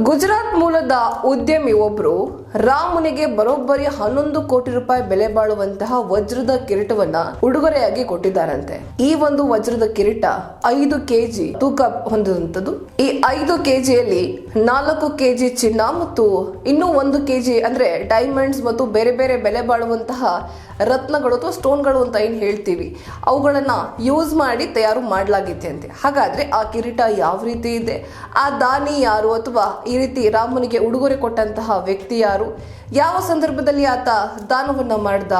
ಗುಜರಾತ್ ಮೂಲದ ಉದ್ಯಮಿ ಒಬ್ರು ರಾಮನಿಗೆ ಬರೋಬ್ಬರಿ ಹನ್ನೊಂದು ಕೋಟಿ ರೂಪಾಯಿ ಬೆಲೆ ಬಾಳುವಂತಹ ವಜ್ರದ ಕಿರೀಟವನ್ನ ಉಡುಗೊರೆಯಾಗಿ ಕೊಟ್ಟಿದ್ದಾರಂತೆ. ಈ ಒಂದು ವಜ್ರದ ಕಿರೀಟ ಐದು ಕೆಜಿ ತೂಕ ಹೊಂದಿದಂಥದ್ದು. ಈ ಐದು ಕೆಜಿಯಲ್ಲಿ ನಾಲ್ಕು ಕೆಜಿ ಚಿನ್ನ ಮತ್ತು ಇನ್ನೂ ಒಂದು ಕೆಜಿ ಅಂದ್ರೆ ಡೈಮಂಡ್ಸ್ ಮತ್ತು ಬೇರೆ ಬೇರೆ ಬೆಲೆ ಬಾಳುವಂತಹ ರತ್ನಗಳು ಅಥವಾ ಸ್ಟೋನ್ಗಳು ಅಂತ ಏನು ಹೇಳ್ತೀವಿ, ಅವುಗಳನ್ನ ಯೂಸ್ ಮಾಡಿ ತಯಾರು ಮಾಡಲಾಗಿದೆ ಅಂತೆ ಹಾಗಾದ್ರೆ ಆ ಕಿರೀಟ ಯಾವ ರೀತಿ ಇದೆ? ಆ ದಾನಿ ಯಾರು ಅಥವಾ ಈ ರೀತಿ ರಾಮನಿಗೆ ಉಡುಗೊರೆ ಕೊಟ್ಟಂತಹ ವ್ಯಕ್ತಿ ಯಾರು? ಯಾವ ಸಂದರ್ಭದಲ್ಲಿ ಆತ ದಾನವನ್ನು ಮಾಡ್ದ?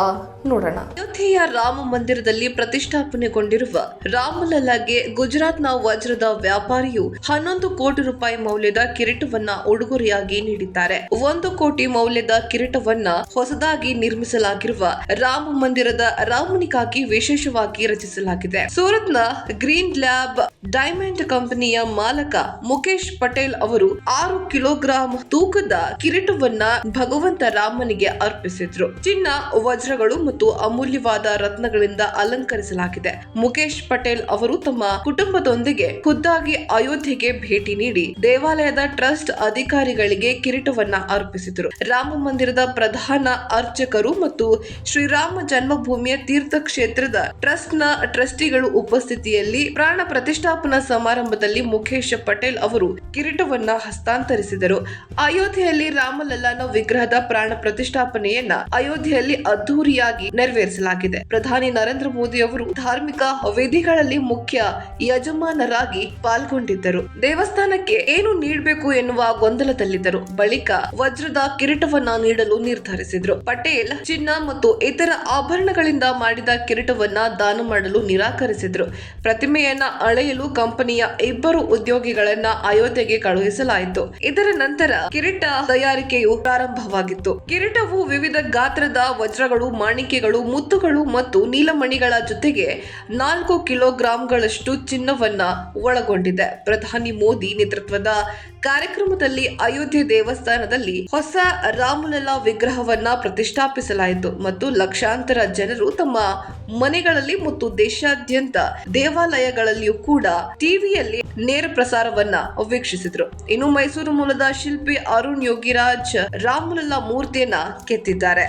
ನೋಡೋಣ. ಅಯೋಧ್ಯೆಯ ರಾಮ ಮಂದಿರದಲ್ಲಿ ಪ್ರತಿಷ್ಠಾಪನೆಗೊಂಡಿರುವ ರಾಮಲಲ್ಲಾಗೆ ಗುಜರಾತ್ನ ವಜ್ರದ ವ್ಯಾಪಾರಿಯು ಹನ್ನೊಂದು ಕೋಟಿ ರೂಪಾಯಿ ಮೌಲ್ಯದ ಕಿರೀಟವನ್ನ ಉಡುಗೊರೆಯಾಗಿ ನೀಡಿದ್ದಾರೆ. ಒಂದು ಕೋಟಿ ಮೌಲ್ಯದ ಕಿರೀಟವನ್ನ ಹೊಸದಾಗಿ ನಿರ್ಮಿಸಲಾಗಿರುವ ರಾಮ ಮಂದಿರದ ರಾಮನಿಗಾಗಿ ವಿಶೇಷವಾಗಿ ರಚಿಸಲಾಗಿದೆ. ಸೂರತ್ನ ಗ್ರೀನ್ ಲ್ಯಾಬ್ ಡೈಮಂಡ್ ಕಂಪನಿಯ ಮಾಲಕ ಮುಖೇಶ್ ಪಟೇಲ್ ಅವರು ಆರು ಕಿಲೋಗ್ರಾಂ ತೂಕದ ಕಿರೀಟವನ್ನ ಭಗವಂತ ರಾಮನಿಗೆ ಅರ್ಪಿಸಿದ್ರು. ಚಿನ್ನ, ವಜ್ರಗಳು ಮತ್ತು ಅಮೂಲ್ಯವಾದ ರತ್ನಗಳಿಂದ ಅಲಂಕರಿಸಲಾಗಿದೆ. ಮುಖೇಶ್ ಪಟೇಲ್ ಅವರು ತಮ್ಮ ಕುಟುಂಬದೊಂದಿಗೆ ಖುದ್ದಾಗಿ ಅಯೋಧ್ಯೆಗೆ ಭೇಟಿ ನೀಡಿ ದೇವಾಲಯದ ಟ್ರಸ್ಟ್ ಅಧಿಕಾರಿಗಳಿಗೆ ಕಿರೀಟವನ್ನ ಅರ್ಪಿಸಿದರು. ರಾಮ ಮಂದಿರದ ಪ್ರಧಾನ ಅರ್ಚಕರು ಮತ್ತು ಶ್ರೀರಾಮ ಜನ್ಮಭೂಮಿಯ ತೀರ್ಥ ಕ್ಷೇತ್ರದ ಟ್ರಸ್ಟ್ನ ಟ್ರಸ್ಟಿಗಳು ಉಪಸ್ಥಿತಿಯಲ್ಲಿ ಪ್ರಾಣ ಪ್ರತಿಷ್ಠಾಪನಾ ಸಮಾರಂಭದಲ್ಲಿ ಮುಖೇಶ್ ಪಟೇಲ್ ಅವರು ಕಿರೀಟವನ್ನ ಹಸ್ತಾಂತರಿಸಿದರು. ಅಯೋಧ್ಯೆಯಲ್ಲಿ ರಾಮಲಲ್ಲಾನ ವಿಗ್ರಹದ ಪ್ರಾಣ ಪ್ರತಿಷ್ಠಾಪನೆಯನ್ನ ಅಯೋಧ್ಯೆಯಲ್ಲಿ ಅದ್ದೂರಿಯಾಗಿ ನೆರವೇರಿಸಲಾಗಿದೆ. ಪ್ರಧಾನಿ ನರೇಂದ್ರ ಮೋದಿ ಅವರು ಧಾರ್ಮಿಕ ವೇದಿಗಳಲ್ಲಿ ಮುಖ್ಯ ಯಜಮಾನರಾಗಿ ಪಾಲ್ಗೊಂಡಿದ್ದರು. ದೇವಸ್ಥಾನಕ್ಕೆ ಏನು ನೀಡಬೇಕು ಎನ್ನುವ ಗೊಂದಲದಲ್ಲಿದ್ದರು. ಬಳಿಕ ವಜ್ರದ ಕಿರೀಟವನ್ನ ನೀಡಲು ನಿರ್ಧರಿಸಿದ್ರು. ಪಟೇಲ್ ಚಿನ್ನ ಮತ್ತು ಇತರ ಆಭರಣಗಳಿಂದ ಮಾಡಿದ ಕಿರೀಟವನ್ನ ದಾನ ಮಾಡಲು ನಿರಾಕರಿಸಿದ್ರು. ಪ್ರತಿಮೆಯನ್ನ ಅಳೆಯಲು ಕಂಪನಿಯ ಇಬ್ಬರು ಉದ್ಯೋಗಿಗಳನ್ನ ಅಯೋಧ್ಯೆಗೆ ಕಳುಹಿಸಲಾಯಿತು. ಇದರ ನಂತರ ಕಿರೀಟ ತಯಾರಿಕೆಯು ಪ್ರಾರಂಭವಾಗಿತ್ತು. ಕಿರೀಟವು ವಿವಿಧ ಗಾತ್ರದ ವಜ್ರಗಳು ಮಾಣಿಕ್ಯಗಳು ಮುತ್ತುಗಳು ಮತ್ತು ನೀಲಮಣಿಗಳ ಜೊತೆಗೆ ನಾಲ್ಕು ಕಿಲೋಗ್ರಾಂಗಳಷ್ಟು ಚಿನ್ನವನ್ನ ಒಳಗೊಂಡಿದೆ. ಪ್ರಧಾನಿ ಮೋದಿ ನೇತೃತ್ವದ ಕಾರ್ಯಕ್ರಮದಲ್ಲಿ ಅಯೋಧ್ಯೆ ದೇವಸ್ಥಾನದಲ್ಲಿ ಹೊಸ ರಾಮಲಲ್ಲಾ ವಿಗ್ರಹವನ್ನ ಪ್ರತಿಷ್ಠಾಪಿಸಲಾಯಿತು ಮತ್ತು ಲಕ್ಷಾಂತರ ಜನರು ತಮ್ಮ ಮನೆಗಳಲ್ಲಿ ಮತ್ತು ದೇಶಾದ್ಯಂತ ದೇವಾಲಯಗಳಲ್ಲಿಯೂ ಕೂಡ ಟಿವಿಯಲ್ಲಿ ನೇರ ಪ್ರಸಾರವನ್ನ ವೀಕ್ಷಿಸಿದ್ರು. ಇನ್ನು ಮೈಸೂರು ಮೂಲದ ಶಿಲ್ಪಿ ಅರುಣ್ ಯೋಗಿರಾಜ್ ರಾಮಲಲ್ಲಾ ಮೂರ್ತಿಯನ್ನ ಕೆತ್ತಿದ್ದಾರೆ.